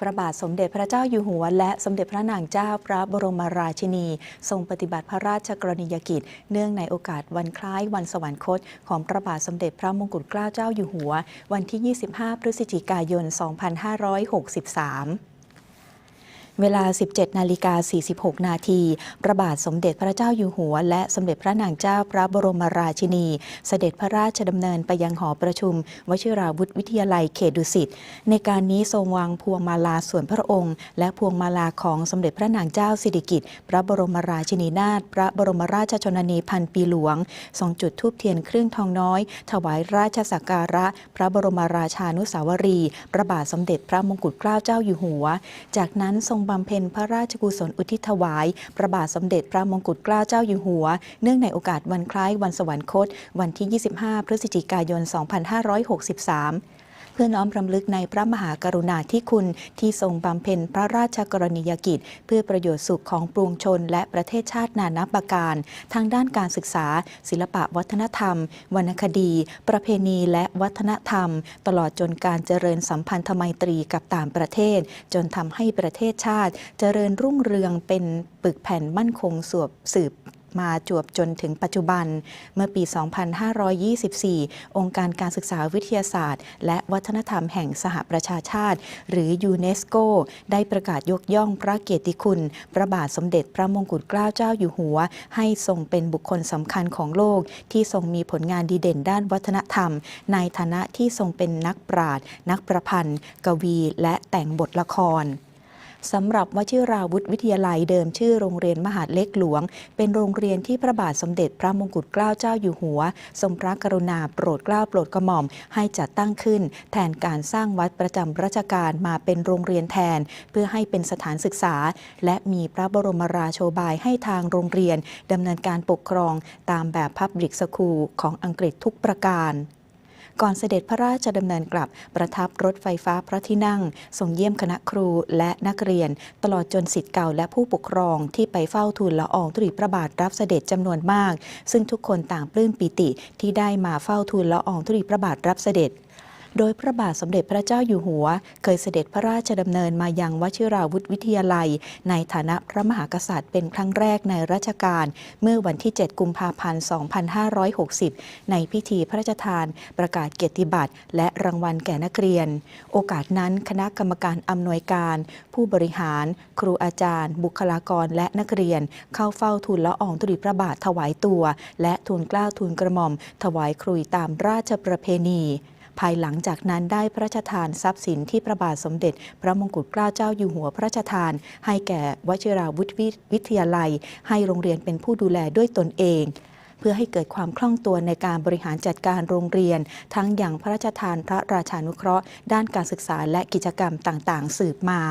พระบาทสมเด็จพระเจ้าอยู่หัว และสมเด็จพระนางเจ้าพระบรมราชินี ทรงปฏิบัติพระราชกรณียกิจ เนื่องในโอกาสวันคล้ายวันสวรรคต ของพระบาทสมเด็จพระมงกุฎเกล้าเจ้าอยู่หัว วันที่ 25 พฤศจิกายน 2563 เวลา 17 นาฬิกา 46 นาทีพระบาทสมเด็จพระเจ้าอยู่หัว และสมเด็จพระนางเจ้าพระบรมราชินี เสด็จพระราชดำเนินไปยังหอประชุม วชิราวุธวิทยาลัยเขตดุสิต ในการนี้ทรงวางพวงมาลาส่วนพระองค์ และพวงมาลาของสมเด็จพระนางเจ้าสิริกิติ์พระบรมราชินีนาถพระบรมราชชนนีพันปีหลวงทรงจุดธูปเทียนเครื่องทองน้อย ถวายราชสักการะ พระบรมราชานุสาวรีย์พระบาทสมเด็จพระมงกุฎเกล้าเจ้าอยู่หัว จากนั้นทรงบำเพ็ญพระราชกุศลอุทิศถวาย พระบาทสมเด็จพระมงกุฎเกล้าเจ้าอยู่หัว เนื่องในโอกาสวันคล้ายวันสวรรคต วันที่ 25 พฤศจิกายน 2563 เพื่อน้อมรำลึกในพระมหากรุณาธิคุณที่ทรงบำเพ็ญพระราชกรณียกิจ เพื่อประโยชน์สุขของปวงชน และประเทศชาตินานับประการ ทางด้านการศึกษา ศิลปะวัฒนธรรม วรรณคดี ประเพณีและวัฒนธรรม ตลอดจนการเจริญสัมพันธไมตรีกับต่างประเทศ จนทำให้ประเทศชาติ เจริญรุ่งเรืองเป็นปึกแผ่นมั่นคงสวบสืบ มาจวบจนถึงปัจจุบัน เมื่อปี 2524 องค์การการศึกษาวิทยาศาสตร์ และวัฒนธรรมแห่งสหประชาชาติ หรือยูเนสโก ได้ประกาศยกย่องพระเกียรติคุณ พระบาทสมเด็จพระมงกุฎเกล้าเจ้าอยู่หัว ให้ทรงเป็นบุคคลสำคัญของโลก ที่ทรงมีผลงานดีเด่นด้านวัฒนธรรม ในฐานะที่ทรงเป็นนักปราชญ์นักประพันธ์ กวี และแต่งบทละคร สำหรับวชิราวุธวิทยาลัยเดิมชื่อโรงเรียนมหาดเล็กหลวง เป็นโรงเรียนที่พระบาทสมเด็จพระมงกุฎเกล้าเจ้าอยู่หัว ทรงพระกรุณาโปรดเกล้าโปรดกระหม่อมให้จัดตั้งขึ้น แทนการสร้างวัดประจำราชการมาเป็นโรงเรียนแทน เพื่อให้เป็นสถานศึกษา และมีพระบรมราโชบายให้ทางโรงเรียนดำเนินการปกครองตามแบบ Public School ของอังกฤษทุกประการ ก่อนเสด็จพระราชดำเนินกลับประทับรถไฟฟ้าพระที่นั่งส่งเยี่ยมคณะครูและนักเรียน ตลอดจนสิทธิ์เก่าและผู้ปกครองที่ไปเฝ้าทูลละอองธุลีพระบาทรับเสด็จจำนวนมาก ซึ่งทุกคนต่างปลื้มปิติที่ได้มาเฝ้าทูลละอองธุลีพระบาทรับเสด็จ โดยพระบาทสมเด็จพระเจ้าอยู่หัว เคยเสด็จพระราชดำเนินมายังวชิราวุธวิทยาลัย ในฐานะพระมหากษัตริย์เป็นครั้งแรกในรัชกาลเมื่อวันที่ 7 กุมภาพันธ์ 2560 ในพิธีพระราชทานประกาศเกียรติบัตรและรางวัลแก่นักเรียน โอกาสนั้นคณะกรรมการอำนวยการ ผู้บริหาร ครูอาจารย์ บุคลากรและนักเรียน เข้าเฝ้าทูลละอองธุลีพระบาทถวายตัว และทูลกล้าทูลกระหม่อม ถวายครุยตามราชประเพณี ภายหลังจากนั้นได้พระราชทานทรัพย์สินที่พระบาทสมเด็จ พระมงกุฎเกล้าเจ้าอยู่หัวพระราชทาน ให้แก่วชิราวุธวิทยาลัย ให้โรงเรียนเป็นผู้ดูแลด้วยตนเองเพื่อให้เกิดความคล่องตัวในการบริหารจัดการโรงเรียน ทั้งอย่างพระราชทานพระราชานุเคราะห์ ด้านการศึกษาและกิจกรรมต่าง ๆ สืบมา